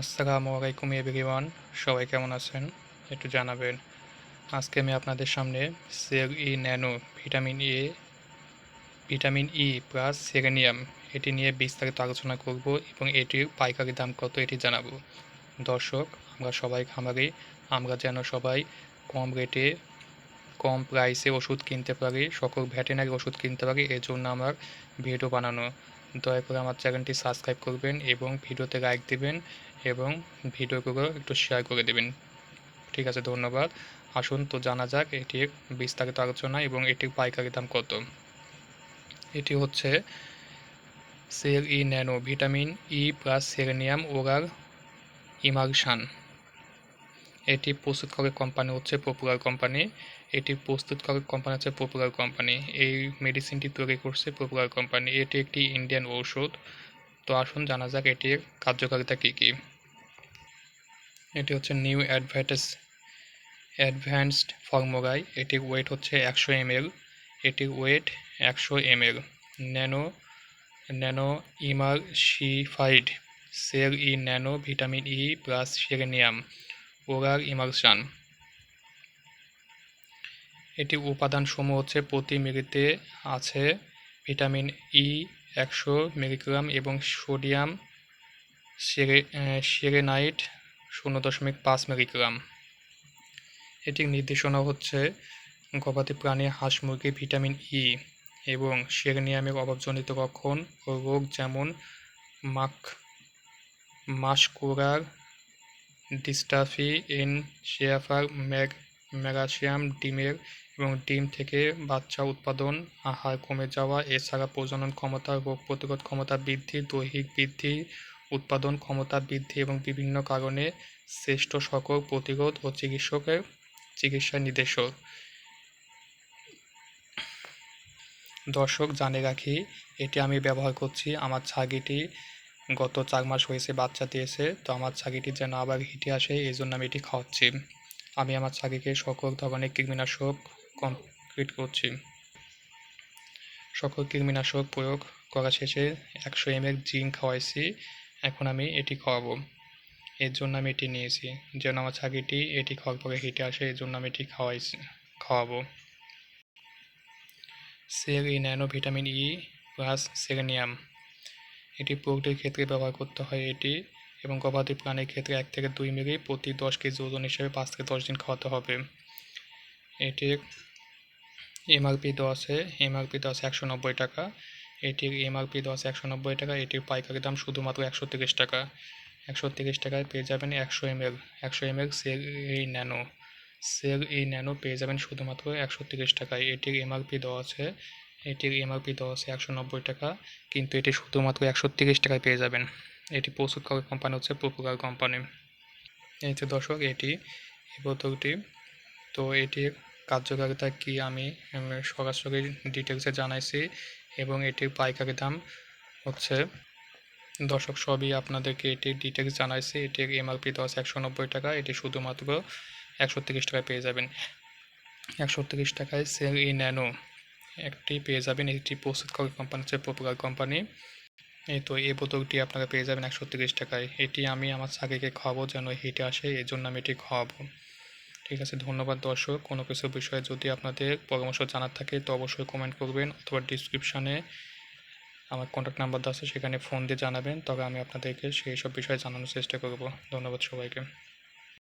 আসসালামু আলাইকুম এভরিওয়ান, সবাই কেমন আছেন? একটু জানাবেন। আজকে আমি আপনাদের সামনে sel E nano, vitamin A, vitamin E plus selenium, এটি নিয়ে বিস্তারিত আলোচনা করব এবং এটির পাইকারি দাম কত এটি জানাব। দর্শক, আমরা সবাই খামারি, আমরা যেন সবাই কম রেটে, কম প্রাইসে ওষুধ কিনতে পারি, সকল ভেটেনারি ওষুধ কিনতে পারি, এর জন্য আমার ভিডিও বানানো। দয়া করে আমার চ্যানেলটি সাবস্ক্রাইব করবেন এবং ভিডিওতে লাইক দিবেন এবং ভিডিওগুলো একটু শেয়ার করে দেবেন। ঠিক আছে, ধন্যবাদ। আসুন তো জানা যাক এটির বিস্তারিত আলোচনা এবং এটির পাইকারি দাম কত। এটি হচ্ছে sel E nano vitamin E plus selenium oral emulsion এটি প্রস্তুতকারক কোম্পানি হচ্ছে পপুলার কোম্পানি এটি প্রস্তুতকারক কোম্পানি হচ্ছে পপুলার কোম্পানি এই মেডিসিনটি তৈরি করছে পপুলার কোম্পানি এটি একটি ইন্ডিয়ান ঔষধ। তো আসুন জানা যাক এটির কার্যকারিতা কী কী। এটি হচ্ছে নিউ অ্যাডভার্টাইজ অ্যাডভান্সড ফর্মোরাই এটির ওয়েট হচ্ছে একশো এমএল, এটির ওয়েট একশো ml. Nano nano emulsified sel E nano vitamin E plus selenium oral emulsion এটি উপাদানসমূহ হচ্ছে প্রতি মিলিতে আছে ভিটামিন ই একশো মিলিগ্রাম এবং সোডিয়াম সেরে সেরেনাইট শূন্য দশমিক পাঁচ মিলিগ্রাম। এটির নির্দেশনা হচ্ছে গবাদি প্রাণী হাঁস মুরগি ভিটামিন ই এবং সেরেনিয়ামের অভাবজনিত লক্ষণ ও রোগ যেমন মাক মাস্কুরার ডিস্টাফি এন শেয়াফার ম্যাগ, ম্যাগাসিয়াম, ডিমের এবং ডিম থেকে বাচ্চা উৎপাদন আহার কমে যাওয়া, এছাড়া প্রজনন ক্ষমতা, রোগ প্রতিরোধ ক্ষমতা বৃদ্ধি, দৈহিক বৃদ্ধি, উৎপাদন ক্ষমতা বৃদ্ধি এবং বিভিন্ন কারণে শ্রেষ্ঠ সকল প্রতিরোধ ও চিকিৎসকের চিকিৎসা নির্দেশক। দর্শক জানে রাখি, এটি আমি ব্যবহার করছি, আমার ছাগিটি গত চার মাস হয়েছে, বাচ্চা দিয়েছে, তো আমার ছাগিটি যেন আবার হিটে আসে, এই জন্য আমি এটি খাওয়াচ্ছি। আমি আমার ছাগিকে সকল ধরনের কৃমিনাশক কমপ্লিট করছি। সকল কৃমিনাশক প্রয়োগ করা শেষে একশো এম এল জিঙ্ক খাওয়াইছি, এখন আমি এটি খাওয়াবো। এর জন্য আমি এটি নিয়েছি। যেন আমার ছাগিটি এটি খাওয়ার পরে হিটে আসে এর জন্য আমি এটি খাওয়াইছি, খাওয়াবো। Sel E nano vitamin E plus selenium. এটি পোলট্রির ক্ষেত্রে ব্যবহার করতে হয় এটি এবং গবাদি প্রাণীর ক্ষেত্রে এক থেকে দুই মিলি প্রতি দশ কেজি ওজন হিসেবে পাঁচ থেকে দশ দিন খাওয়াতে হবে। এটির এমআরপি আছে এমআরপি আছে একশো নব্বই টাকা। এটির এমআরপি আছে একশো নব্বই টাকা, এটির পাইকারি দাম শুধুমাত্র একশো তিরিশ টাকা। একশো তিরিশ টাকায় পেয়ে যাবেন একশো এমএল একশো ml sel E nano. Sel E nano পেয়ে যাবেন শুধুমাত্র একশো তিরিশ টাকায়। এটির এমআরপি দেওয়া আছে এটির এমআরপি দেওয়া আছে একশো নব্বই টাকা, কিন্তু এটি শুধুমাত্র একশো তিরিশ টাকায় পেয়ে যাবেন। এটি প্রস্তুতকারক কোম্পানি হচ্ছে পপুলার কোম্পানি এই যে দর্শক, এটি এই বোতলটি তো এটির কার্যকারিতা কি আমি সরাসরি ডিটেলসে জানাইছি এবং এটির পাইকারি দাম হচ্ছে দর্শক, সবই আপনাদেরকে এটির ডিটেলস জানাইছি। এটির এমআরপি দশ, একশো নব্বই টাকা, এটি শুধুমাত্র একশো তিরিশ টাকায় পেয়ে যাবেন। একশো তিরিশ টাকায় সেল ই ন্যানো একটি পেয়ে যাবেন এটি প্রস্তুতকারী কোম্পানি হচ্ছে পপুলার কোম্পানি এই তো এই বোতলটি আপনারা পেয়ে যাবেন একশো তিরিশ টাকায়। এটি আমি আমার ছাগিকে খাওয়াবো যেন হিটে আসে এই জন্য আমি এটি খাওয়াবো। ঠিক আছে, ধন্যবাদ দর্শক। কোনো কিছু বিষয়ে যদি আপনাদের পরামর্শ জানার থাকে, তো অবশ্যই কমেন্ট করবেন অথবা ডিসক্রিপশানে আমার কন্ট্যাক্ট নাম্বার দেওয়া আছে, সেখানে ফোন দিয়ে জানাবেন। তবে আমি আপনাদেরকে সেই সব বিষয়ে জানানোর চেষ্টা করব। ধন্যবাদ সবাইকে।